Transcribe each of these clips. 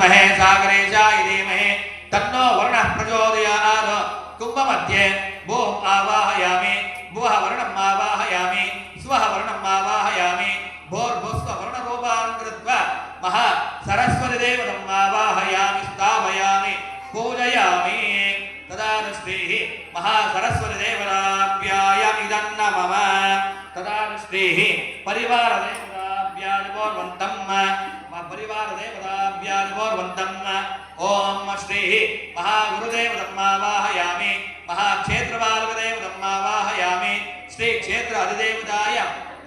विद्महे सागरेशाय धीमहि तन्नो वर्णः प्रचोदयात्। कुम्भमध्ये भूम् आवाहयामि, भुवः वर्णम् आवाहयामि, स्वः वर्णम् आवाहयामि। भोर्भुस्व वर्णरूपान् कृत्वा महा सरस्वतीदेवतम् आवाहयामि, स्थापयामि, पूजयामि। तदा श्रीः महासरस्वतीदेवताभ्याय इदन्न मम। तदा श्रीः परिवारदेवताभ्यादिपूर्वन्तम् परिवारदेवताभ्यादिपूर्वन्तम् ॐ తన్న ఓం శ్రీ మహాగురుదేవ దమ్మావాహయామి మహాక్షేత్రపాలకదేవ దమ్మావాహయామి శ్రీ క్షేత్ర అధిదేవతాయ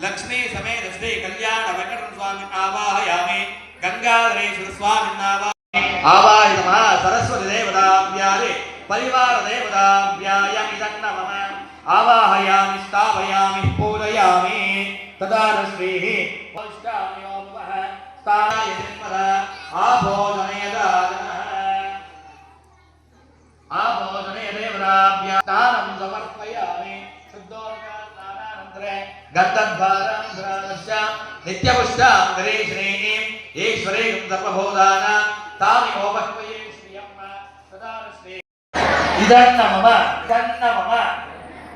లక్ష్మీ సమేత శ్రీ కళ్యాణ వెంకటరమణ స్వామి ఆవాహయామి. గంగాధరేశ్వర స్వామి ఆవాహిత మహా సరస్వతి దేవతాభ్యాలే. పరివార దేవతాభ్యాయమిదం నమమ ఆవాహయామి స్థాపయామి పూజయామి. తదా శ్రీ స్థానాయ జన్మదా ಆಭೋಜನಯದ ಆಭೋಜನಯ ದೇವರಾಭ್ಯ ತಾನಂ ಸಮರ್ಪಯಾಮಿ ಶುದ್ಧೋರ್ಗಾನಾನಂತರೆ ಗಂಧದ್ಭಾರಾಂಧ್ರಾದರ್ಶ ನಿತ್ಯಪುಷ್ಟಾಂಗರೇ ಶ್ರೇಣೀಂ ಈಶ್ವರೇಂ ಸರ್ವಭೂತಾನ ತಾಮಿಮೋಪಹ್ವಯೇ ಶ್ರಿಯಮ್ಮ ಶ್ರೀ ಇದನ್ನ ಮಮ ಇದನ್ನ ಮಮ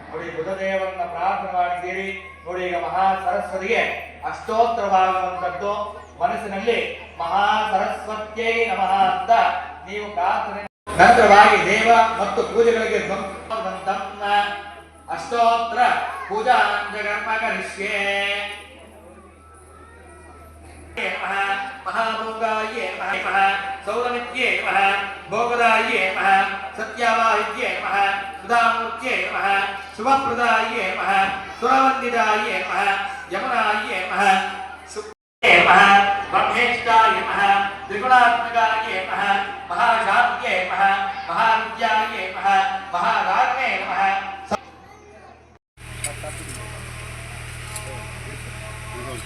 ನೋಡಿ ಬುಧದೇವರನ್ನ ಪ್ರಾರ್ಥನೆ ಮಾಡಿದ್ದೀರಿ. ನೋಡಿ ಈಗ ಮಹಾ ಸರಸ್ವತಿಗೆ ಅಷ್ಟೋತ್ತರವಾಗುವಂಥದ್ದು ಮನಸ್ಸಿನಲ್ಲಿ ಮಹಾಸರಸ್ವತ್ಯೈ ನಮಃ ಅಂತ ನೀವು ಪ್ರಾರ್ಥನೆ ನಂತರವಾಗಿ ದೇವ ಮತ್ತು ಪೂಜೆಗಳಿಗೆ ಅಷ್ಟೋತ್ರ ಪೂಜಾ ಜಗರ್ಮ ಕರಿಷ್ಯೆ ಮಹಾಭೋಗಾಯೇ ಮಹ ಸೌರಮಿತ್ಯೇ ಮಹ ಭೋಗದಾಯೇ ಮಹ ಸತ್ಯವಾಹಿತ್ಯೇ ಮಹ ಸುಧಾಮೂರ್ತ್ಯೇ ಮಹ ಶುಭಪ್ರದಾಯೇ ಮಹ ಸುರವಂದಿದಾಯೇ ಮಹ ಯಮುನಾಯೇ ಮಹ एवः ब्रह्मेष्टायमः त्रिगुणात्मकायमः महाशान्त्येमः महाविद्यायमः महाराज्ञेमः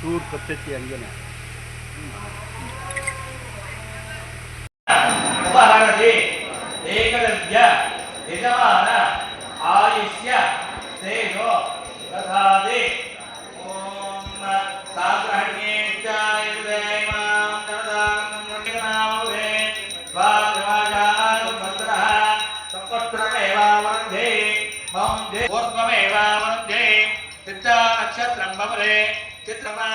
सूर्य हाँ। प्रत्यक्ष अंजन है। పూర్వమేవామనుద్ధే చిత్తా నక్షత్రం బమలే చిత్రమా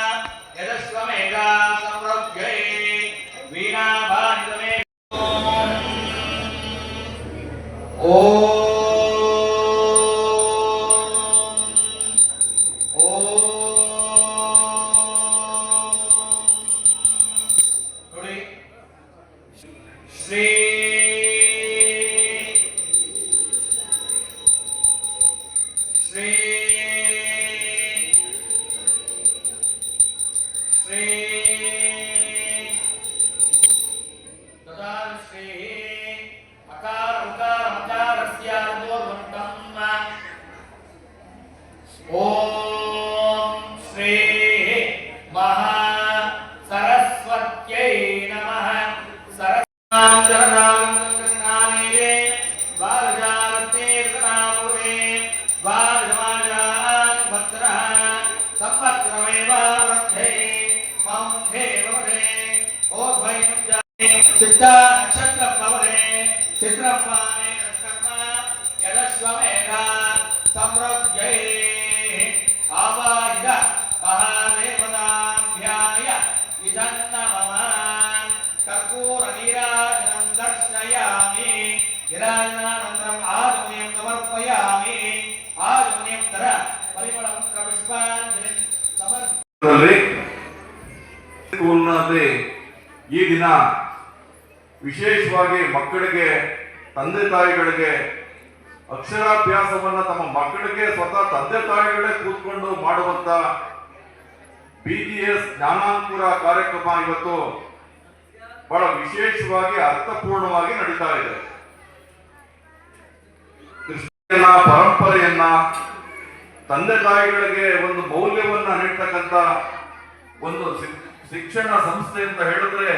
యదస్వమేగా సంరభ్యై వీణాభానితమే ఓం ಶ್ರೀ ದಿನ ವಿಶೇಷವಾಗಿ ಮಕ್ಕಳಿಗೆ, ತಂದೆ ತಾಯಿಗಳಿಗೆ ಅಕ್ಷರಾಭ್ಯಾಸವನ್ನ ತಮ್ಮ ಮಕ್ಕಳಿಗೆ ಸ್ವತಃ ತಂದೆ ತಾಯಿಗಳೇ ಕೂತ್ಕೊಂಡು ಮಾಡುವಂತ ಬಿ ಜಿ ಎಸ್ ಜ್ಞಾನಾಂಕುರ ಕಾರ್ಯಕ್ರಮ ಇವತ್ತು ಬಹಳ ವಿಶೇಷವಾಗಿ ಅರ್ಥಪೂರ್ಣವಾಗಿ ನಡೀತಾ ಇದೆ. ಕೃಷ್ಣ ಪರಂಪರೆಯನ್ನ, ತಂದೆ ತಾಯಿಗಳಿಗೆ ಒಂದು ಮೌಲ್ಯವನ್ನ ನೀಡ್ತಕ್ಕಂಥ ಒಂದು ಶಿಕ್ಷಣ ಸಂಸ್ಥೆ ಅಂತ ಹೇಳಿದ್ರೆ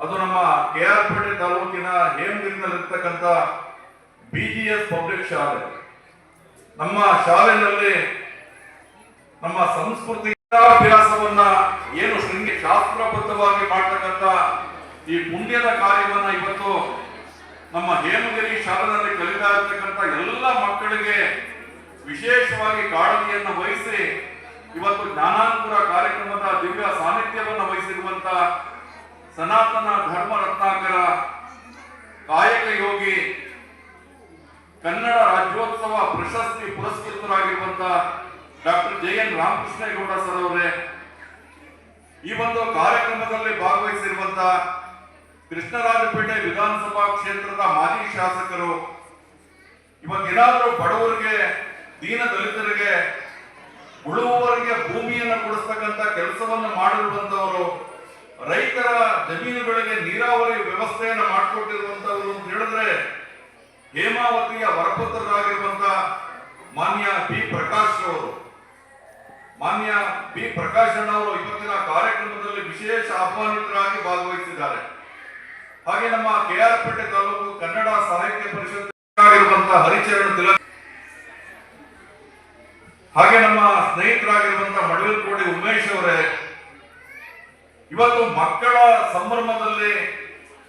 ಅದು ನಮ್ಮ ಕೆ ಆರ್ ಪೇಟೆ ತಾಲೂಕಿನ ಹೇಮಗಿರಿನಲ್ಲಿರ್ತಕ್ಕಂಥ ಬಿ ಜಿ ಎಸ್ ಪಬ್ಲಿಕ್ ಶಾಲೆ. ನಮ್ಮ ಶಾಲೆಯಲ್ಲಿ ನಮ್ಮ ಸಂಸ್ಕೃತಿ ಅಭ್ಯಾಸವನ್ನ ಏನು ಶೃಂಗಿ, ಶಾಸ್ತ್ರಬದ್ಧವಾಗಿ ಮಾಡ್ತಕ್ಕಂಥ ಈ ಪುಣ್ಯದ ಕಾರ್ಯವನ್ನ ಇವತ್ತು ನಮ್ಮ ಹೇಮಗಿರಿ ಶಾಲೆಯಲ್ಲಿ ಕಲಿತಾ ಇರ್ತಕ್ಕಂಥ ಎಲ್ಲ ಮಕ್ಕಳಿಗೆ ವಿಶೇಷವಾಗಿ ಕಾಳಜಿಯನ್ನು ವಹಿಸಿ ಇವತ್ತು ಜ್ಞಾನಾನುಕೂಲ ಕಾರ್ಯಕ್ರಮದ ದಿವ್ಯ ಸಾನ್ನಿಧ್ಯವನ್ನು ವಹಿಸಿರುವಂತ ಸನಾತನ ಧರ್ಮ ರತ್ನಾಕರ ಕಾಯಕ ಯೋಗಿ ಕನ್ನಡ ರಾಜ್ಯೋತ್ಸವ ಪ್ರಶಸ್ತಿ ಪುರಸ್ಕೃತರಾಗಿರುವಂತ doctor J N Ramakrishnegowda sir ಅವರೇ. ಈ ಒಂದು ಕಾರ್ಯಕ್ರಮದಲ್ಲಿ ಭಾಗವಹಿಸಿರುವಂತ ಕೃಷ್ಣರಾಜಪೇಟೆ ವಿಧಾನಸಭಾ ಕ್ಷೇತ್ರದ ಮಾಜಿ ಶಾಸಕರು. ಏನಾದರೂ ಬಡವರಿಗೆ, ದೀನ ದಲಿತರಿಗೆ ಕೊಡಿಸ್ತಕ್ಕಂಥ ಕೆಲಸವನ್ನು ಮಾಡಿರುವಂತವರು ರೈತರ ಜಮೀನುಗಳಿಗೆ ನೀರಾವರಿ ವ್ಯವಸ್ಥೆಯನ್ನು ಮಾಡಿಕೊಟ್ಟಿರುವಂತವರು ಅಂತ ಹೇಳಿದ್ರೆ, ಹೇಮಾವತಿಯ ವರಪುತ್ರರಾಗಿರುವಂತ ಮಾನ್ಯ ಬಿ ಪ್ರಕಾಶ್ ಅವರು. ಮಾನ್ಯ ಬಿ ಪ್ರಕಾಶ್ ಅಣ್ಣವರು ಇವತ್ತಿನ ಕಾರ್ಯಕ್ರಮದಲ್ಲಿ ವಿಶೇಷ ಆಹ್ವಾನಿತರಾಗಿ ಭಾಗವಹಿಸಿದ್ದಾರೆ. ಹಾಗೆ ನಮ್ಮ ಕೆಆರ್ ಪೇಟೆ ತಾಲೂಕು ಕನ್ನಡ ಸಾಹಿತ್ಯ ಪರಿಷತ್ ಆಗಿರುವಂತಹ ಹರಿಚರಣ ತಿಲಕ್ ಹಾಗೆ ನಮ್ಮ ಸ್ನೇಹಿತರಾಗಿರುವಂತಹ ಮಡವಿಲ್ಕೋಡಿ ಉಮೇಶ್ ಅವರೇ, ಇವತ್ತು ಮಕ್ಕಳ ಸಂಭ್ರಮದಲ್ಲಿ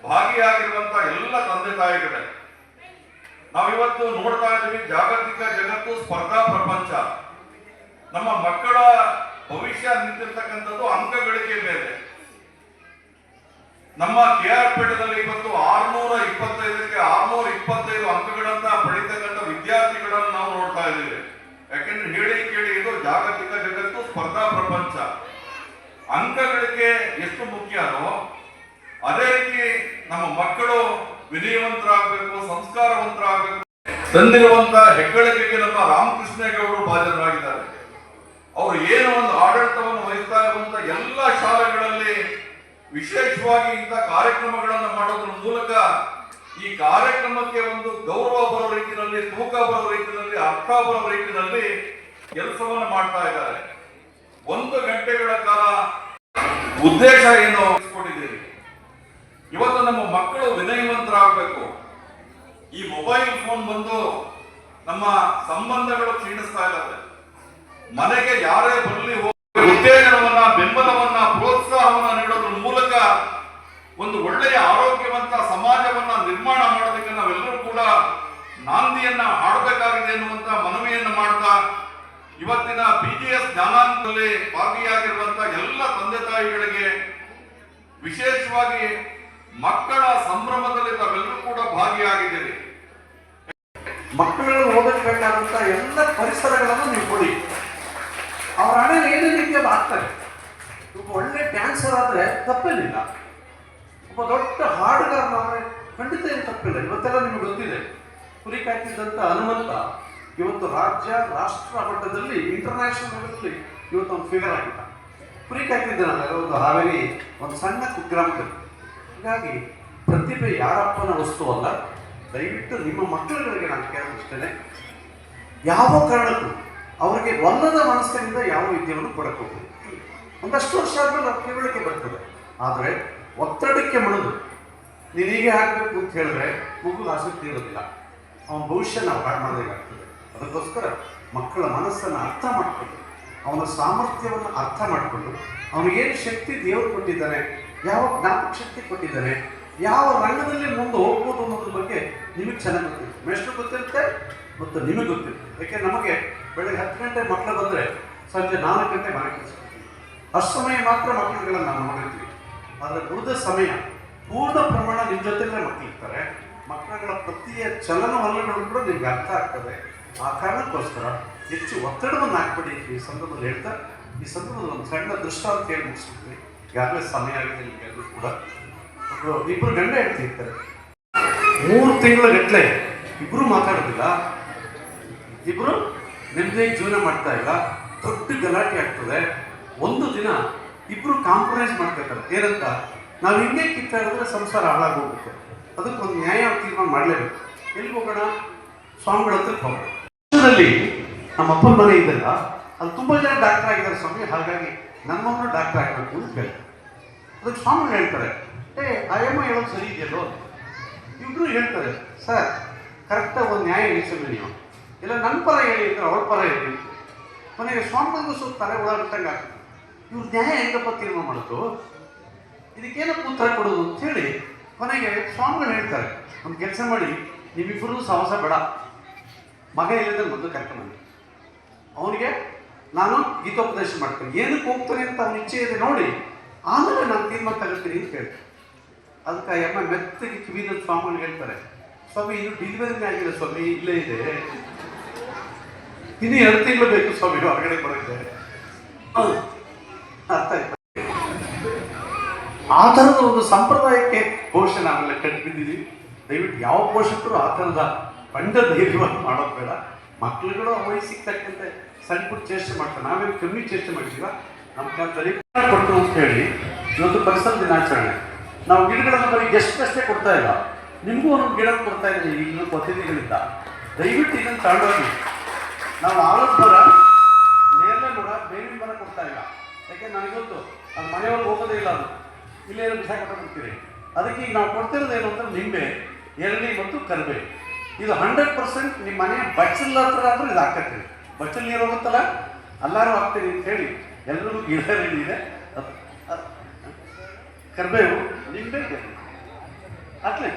ಭಾಗಿಯಾಗಿರುವಂತ ಎಲ್ಲ ತಂದೆ ತಾಯಿಗಳೇ, ನಾವಿವತ್ತು ನೋಡ್ತಾ ಇದ್ದೀವಿ ಜಾಗತಿಕ ಜಗತ್ತು ಸ್ಪರ್ಧಾ ಪ್ರಪಂಚ. ನಮ್ಮ ಮಕ್ಕಳ ಭವಿಷ್ಯ ನಿಂತಿರ್ತಕ್ಕಂಥದ್ದು ಅಂಕಗಳಿಕೆ ಮೇಲೆ. ನಮ್ಮ ಕೆ ಆರ್ ಪೇಟದಲ್ಲಿ ಇವತ್ತು ಆರ್ನೂರ ಇಪ್ಪತ್ತೈದಕ್ಕೆ ಆರ್ನೂರ ಇಪ್ಪತ್ತೈದು ಅಂಕಗಳನ್ನ ಪಡಿತಕ್ಕಂಥ ವಿದ್ಯಾರ್ಥಿಗಳನ್ನು ನಾವು ನೋಡ್ತಾ ಇದ್ದೀವಿ. ಯಾಕೆಂದ್ರೆ ಹೇಳಿ ಕೇಳಿ, ಇದು ಜಾಗತಿಕ ಜಗತ್ತು ಸ್ಪರ್ಧಾ ಪ್ರಪಂಚ. ಅಂಕಗಳಿಗೆ ಎಷ್ಟು ಮುಖ್ಯನೋ ಅದೇ? ರೀತಿ ನಮ್ಮ ಮಕ್ಕಳು ವಿನಯವಂತರಾಗಬೇಕು, ಸಂಸ್ಕಾರವಂತರಾಗಬೇಕು. ತಂದಿರುವಂತ ಹೆಗ್ಗಳಿಕೆಗೆ ನಮ್ಮ ರಾಮಕೃಷ್ಣೇಗೌಡರು ಭಾಜನರಾಗಿದ್ದಾರೆ. ಅವರು ಏನು ಒಂದು ಆಡಳಿತವನ್ನು ವಹಿಸ್ತಾ ಇರುವಂತ ಎಲ್ಲ ಶಾಲೆಗಳಲ್ಲಿ ವಿಶೇಷವಾಗಿ ಇಂಥ ಕಾರ್ಯಕ್ರಮಗಳನ್ನು ಮಾಡೋದ್ರ ಮೂಲಕ ಈ ಕಾರ್ಯಕ್ರಮಕ್ಕೆ ಒಂದು ಗೌರವ ಬರೋ ರೀತಿಯಲ್ಲಿ, ತೂಕ ಬರೋ ರೀತಿಯಲ್ಲಿ ಅರ್ಥ ಬರೋ ರೀತಿಯಲ್ಲಿ ಕೆಲಸವನ್ನು ಮಾಡ್ತಾ ಇದ್ದಾರೆ. ಒಂದು ಗಂಟೆಗಳ ಕಾಲ ಉದ್ದೇಶ ಏನು ಕೊಟ್ಟಿದ್ದೀರಿ ಇವತ್ತು ನಮ್ಮ ಮಕ್ಕಳು ವಿನಯವಂತರಾಗಬೇಕು. ಈ ಮೊಬೈಲ್ ಫೋನ್ ಬಂದು ನಮ್ಮ ಸಂಬಂಧಗಳು ಕ್ಷೀಣಿಸ್ತಾ ಇದ್ದಾವೆ. ಮನೆಗೆ ಯಾರೇ ಬರಲಿ ಉತ್ತೇಜನವನ್ನ, ಬೆಂಬಲವನ್ನ, ಪ್ರೋತ್ಸಾಹವನ್ನ ನೀಡೋದ್ರ ಮೂಲಕ ಒಂದು ಒಳ್ಳೆಯ ಆರೋಗ್ಯವಂತ ಸಮಾಜವನ್ನ ನಿರ್ಮಾಣ ಮಾಡೋದಕ್ಕೆ ನಾವೆಲ್ಲರೂ ಕೂಡ ನಾಂದಿಯನ್ನ ಹಾಡಬೇಕಾಗಿದೆ ಎನ್ನುವಂತ ಮನವಿಯನ್ನು ಮಾಡ್ತಾ ಇವತ್ತಿನ ಬಿಜಿಎಸ್ ಜ್ಞಾನಾಂಗದಲ್ಲಿ ಭಾಗಿಯಾಗಿರುವಂತ ಎಲ್ಲ ತಂದೆ ತಾಯಿಗಳಿಗೆ ವಿಶೇಷವಾಗಿ ಮಕ್ಕಳ ಸಂಭ್ರಮದಲ್ಲಿ ತಾವೆಲ್ಲರೂ ಕೂಡ ಭಾಗಿಯಾಗಿದ್ದೀರಿ. ಮಕ್ಕಳು ಓದಬೇಕಾದಂತ ಎಲ್ಲ ಪರಿಸರಗಳನ್ನು ನೀವು ಕೊಡಿ. ಅವರ ಹಣ ಏನು ರೀತಿಯಲ್ಲಿ ಆಗ್ತಾರೆ ಒಬ್ಬ ಒಳ್ಳೆ ಡ್ಯಾನ್ಸರ್ ಆದರೆ ತಪ್ಪಲಿಲ್ಲ ಒಬ್ಬ ದೊಡ್ಡ ಹಾಡುಗಾರನಾದ್ರೆ ಖಂಡಿತ ಏನು ತಪ್ಪಿಲ್ಲ. ಇವತ್ತೆಲ್ಲ ನಿಮಗೆ ಗೊತ್ತಿದೆ. ಕುರಿ ಕಾಯ್ತಿದ್ದಂಥ ಹನುಮಂತ ಇವತ್ತು ರಾಜ್ಯ, ರಾಷ್ಟ್ರ ಮಟ್ಟದಲ್ಲಿ ಇಂಟರ್ನ್ಯಾಷನಲ್ ಮಟ್ಟದಲ್ಲಿ ಇವತ್ತು ಒಂದು ಫಿಗರ್ ಆಗಿದ್ದ. ಕುರಿ ಕಾಯ್ತಿದ್ದಾನಲ್ಲ ಒಂದು ಹಾವೇರಿ, ಒಂದು ಸಣ್ಣ ಕುಗ್ರಾಮದಲ್ಲಿ. ಹೀಗಾಗಿ ಪ್ರತಿಭೆ ಯಾರಪ್ಪನ ವಸ್ತುವಲ್ಲ ದಯವಿಟ್ಟು ನಿಮ್ಮ ಮಕ್ಕಳುಗಳಿಗೆ ನಾನು ಕೇಳೋದಿಷ್ಟೇ ಯಾವ ಕಾರಣಕ್ಕೂ ಅವರಿಗೆ ಒಲ್ಲದ ಮನಸ್ಸಿನಿಂದ ಯಾವ ವಿದ್ಯೆಯನ್ನು ಕೊಡಬಹುದು ಒಂದಷ್ಟು ವರ್ಷ ಆದಮೇಲೆ ಅವ್ರ ತಿಳುವಳಿಕೆ ಬರ್ತದೆ. ಆದರೆ ಒತ್ತಡಕ್ಕೆ ಮಣದು, ನೀನೀಗೆ ಹಾಕಬೇಕು ಅಂತ ಹೇಳಿದ್ರೆ ಮಗು ಆಸಕ್ತಿ ಇರೋದಿಲ್ಲ ಅವನ ಭವಿಷ್ಯ ನಾವು ಹಾಳು ಮಾಡಬೇಕಾಗ್ತದೆ ಅದಕ್ಕೋಸ್ಕರ ಮಕ್ಕಳ ಮನಸ್ಸನ್ನು ಅರ್ಥ ಮಾಡಿಕೊಂಡು, ಅವನ ಸಾಮರ್ಥ್ಯವನ್ನು ಅರ್ಥ ಮಾಡಿಕೊಂಡು, ಅವನಿಗೇನು ಶಕ್ತಿ ದೇವರು ಕೊಟ್ಟಿದ್ದಾನೆ ಯಾವ ಜ್ಞಾಪಕ ಶಕ್ತಿ ಕೊಟ್ಟಿದ್ದಾನೆ ಯಾವ ರಂಗದಲ್ಲಿ ಮುಂದೆ ಹೋಗ್ಬೋದು ಅನ್ನೋದ್ರ ಬಗ್ಗೆ ನಿಮಗೆ ಚೆನ್ನಾಗಿ ಗೊತ್ತಿರುತ್ತೆ. ಮೇಷ್ಟ್ರು ಗೊತ್ತಿರುತ್ತೆ ಮತ್ತು ನಿಮಗೆ ಗೊತ್ತಿರುತ್ತೆ. ಯಾಕೆ ನಮಗೆ ಬೆಳಗ್ಗೆ ಹತ್ತು ಗಂಟೆ ಮಕ್ಕಳು ಬಂದರೆ ಸಂಜೆ ನಾಲ್ಕು ಗಂಟೆ ಮನೆ ಕೆಲಸ ಅಷ್ಟು ಸಮಯ ಮಾತ್ರ ಮಕ್ಕಳುಗಳನ್ನು ನಾವು ನೋಡಿರ್ತೀವಿ. ಆದರೆ ಉಳಿದ ಸಮಯ ಪೂರ್ಣ ಪ್ರಮಾಣ ನಿಮ್ಮ ಜೊತೆಲೇ ಮಕ್ಕಳಿರ್ತಾರೆ ಮಕ್ಕಳುಗಳ ಪ್ರತಿಯ ಚಲನವಲನಗಳು ಕೂಡ ನಿಮ್ಗೆ ಅರ್ಥ ಆಗ್ತದೆ. ಆ ಕಾರಣಕ್ಕೋಸ್ಕರ ಹೆಚ್ಚು ಒತ್ತಡವನ್ನು ಹಾಕ್ಬೇಡಿ ಈ ಸಂದರ್ಭದಲ್ಲಿ ಹೇಳ್ತಾ, ಈ ಸಂದರ್ಭದಲ್ಲಿ ಒಂದು ಸಣ್ಣ ದೃಷ್ಟಾಂತ ಹೇಳಿ ಮುಗಿಸ್ಬಿಟ್ರಿ ಈಗಾಗಲೇ ಸಮಯ ಆಗಿದೆ ನಿಮಗೆಲ್ಲರೂ ಕೂಡ. ಇಬ್ಬರು ಗಂಡ ಹೇಳ್ತಿರ್ತಾರೆ ಮೂರು ತಿಂಗಳ ಗಟ್ಟಲೆ ಇಬ್ಬರು ಮಾತಾಡೋದಿಲ್ಲ. ಇಬ್ಬರು ನೆಮ್ಮದಿ ಜೀವನ ಮಾಡ್ತಾ ಇಲ್ಲ. ದೊಡ್ಡ ಗಲಾಟೆ ಆಗ್ತದೆ. ಒಂದು ದಿನ ಇಬ್ಬರು ಕಾಂಪ್ರಮೈಸ್ ಮಾಡ್ತಿರ್ತಾರೆ ಏನಂತ? ನಾವು ಹಿಂಗೆ ಕಿತ್ತಾಡಿದ್ರೆ ಸಂಸಾರ ಹಾಳಾಗೋಗುತ್ತೆ ಅದಕ್ಕೊಂದು ನ್ಯಾಯ ಮಾಡಲೇಬೇಕು. ಎಲ್ಲಿ ಹೋಗೋಣ? ಸ್ವಾಮಿಗಳ ಹತ್ರಕ್ಕೆ ಹೋಗೋಣ. ನಮ್ಮ ಅಪ್ಪನ ಮನೆ ಇದ್ದಲ್ಲ ಅಲ್ಲಿ ತುಂಬ ಜನ ಡಾಕ್ಟರ್ ಆಗಿದ್ದಾರೆ ಸ್ವಾಮಿ, ಹಾಗಾಗಿ ನಮ್ಮನ್ನು ಡಾಕ್ಟರ್ ಆಗಬೇಕು ಅಂತ ಕೇಳಿ ಅದಕ್ಕೆ ಸ್ವಾಮಿಗಳು ಹೇಳ್ತಾರೆ, ಏ ಅಯ್ಯಮ್ಮ ಹೇಳೋದು ಸರಿ ಇದೆಯಲ್ಲೋ? ಇಬ್ಬರು ಹೇಳ್ತಾರೆ, ಸರ್ ಕರೆಕ್ಟಾಗಿ ಒಂದು ನ್ಯಾಯ ನಿಲ್ಲಿಸಲ್ಲ ನೀವು. ಇಲ್ಲ ನನ್ನ ಪರ ಹೇಳಿ ಅಂದ್ರೆ ಅವ್ರ ಪರ ಹೇಳಿ. ಮನೆಗೆ ಸ್ವಾಮಿಗಳಿಗೂ ಸ್ವಲ್ಪ ತಲೆ ಒಳಗಿಟ್ಟಂಗೆ ಆಗ್ತದೆ. ಇವ್ರು ನ್ಯಾಯ ಹೆಂಗಪ್ಪ ತೀರ್ಮಾನ ಮಾಡೋದು ಇದಕ್ಕೇನಪ್ಪ ಉತ್ತರ ಕೊಡೋದು ಅಂತ ಹೇಳಿ ಕೊನೆಗೆ ಸ್ವಾಮಿಗಳು ಹೇಳ್ತಾರೆ, ಒಂದು ಕೆಲಸ ಮಾಡಿ ನಿಮ್ಮಿಬ್ಬರು ಸಹವಾಸ ಬೇಡ. ಮಗ ಇಲ್ಲದ್ರೆ ಮೊದಲು ಕರ್ಕೊಂಡು ಅವನಿಗೆ ನಾನು ಗೀತೋಪದೇಶ ಮಾಡ್ತೇನೆ. ಏನಕ್ಕೆ ಹೋಗ್ತಾನೆ ಅಂತ ಅವನ ಇಚ್ಛೆ ಇದೆ ನೋಡಿ, ಆಮೇಲೆ ನಾನು ತೀರ್ಮಾನ ತಗೋತೀನಿ ಅಂತ ಹೇಳ್ತಾರೆ. ಅದಕ್ಕೆ ಅಮ್ಮ ಮೆತ್ತಗೆ ಕಿವಿದ ಸ್ವಾಮಿಗಳು ಹೇಳ್ತಾರೆ, ಸ್ವಾಮಿ, ಇದು ಡಿಲಿವರಿ ಆಗಿಲ್ಲ ಸ್ವಾಮಿ, ಇಲ್ಲೇ ಇದೆ. ಇನ್ನು ಎರಡು ತಿಂಗಳು ಬೇಕು ಸ್ವಾಮಿ, ಹೊರಗಡೆ ಬರುತ್ತೆ. ಅರ್ಥ ಆಯ್ತಾ? ಆ ಥರದ ಒಂದು ಸಂಪ್ರದಾಯಕ್ಕೆ ಬಹುಶಃ ನಾವೆಲ್ಲ ಕಂಡುಬಿದ್ದೀವಿ ದಯವಿಟ್ಟು ಯಾವ ಪೋಷಕರು ಆ ಥರದ ಬಂಡ ಧೈರ್ಯವಾಗಿ ಮಾಡೋದು ಬೇಡ ಮಕ್ಕಳುಗಳು ವಯಸ್ಸಿಗೆ ಸಣ್ಣ ಪುಟ್ಟ ಚೇಷ್ಟೆ ಮಾಡ್ತಾರೆ. ನಾವೇನು ಕಮ್ಮಿ ಚೇಷ್ಟೆ ಮಾಡಿದೀವ ನಮ್ಮ ಕಾಲದಲ್ಲಿ ಕೊಟ್ಟರು ಅಂತ ಹೇಳಿ ಇವತ್ತು ಪರಿಸರ ದಿನಾಚರಣೆ. ನಾವು ಗಿಡಗಳನ್ನು ಬರೀ ಗೆಸ್ಟ್ ಅಷ್ಟೇ ಕೊಡ್ತಾ ಇಲ್ಲ. ನಿಮಗೂ ಒಂದು ಗಿಡ ಕೊಡ್ತಾ ಇದ್ದೀವಿ ಈಗಿನ ಪ್ರತಿನಿಧಿಗಳಿಂದ ದಯವಿಟ್ಟು ಇದನ್ನು ತಗೊಂಡೋಗಿ ನಾವು ಆಲದ ಮರ ಮರ ಬೇವಿನ ಮರ ಕೊಡ್ತಾ ಇಲ್ಲ. ಯಾಕೆ? ನನಗೊತ್ತು ಅದು ಮನೆಯೊಳಗೆ ಹೋಗೋದೇ ಇಲ್ಲ ಅದು. ಇಲ್ಲೇ ಬಿಸಾಕೊಂಡ್ಬಿಡ್ತೀರಿ ಅದಕ್ಕೆ ಈಗ ನಾವು ಕೊಡ್ತಿರೋದು ಏನು ಅಂದ್ರೆ ನಿಂಬೆ, ಎಳ್ಳಿ ಮತ್ತು ಕರಿಬೇವು. ಇದು ಹಂಡ್ರೆಡ್ ಪರ್ಸೆಂಟ್ ನಿಮ್ಮ ಮನೆಯ ಬಚ್ಚಲ್ ಹತ್ರ ಆದ್ರೂ ಇದು ಹಾಕತ್ತೀರಿ. ಬಚ್ಚಲ್ ನೀರು ಹೋಗುತ್ತಲ್ಲ? ಎಲ್ಲರೂ ಹಾಕ್ತೀರಿ ಅಂತ ಹೇಳಿ ಎಲ್ಲರಿಗೂ ಗಿಡ ಇದೆ. ಕರಿಬೇವು, ನಿಂಬೆ ಹಾಕ್ಲಿ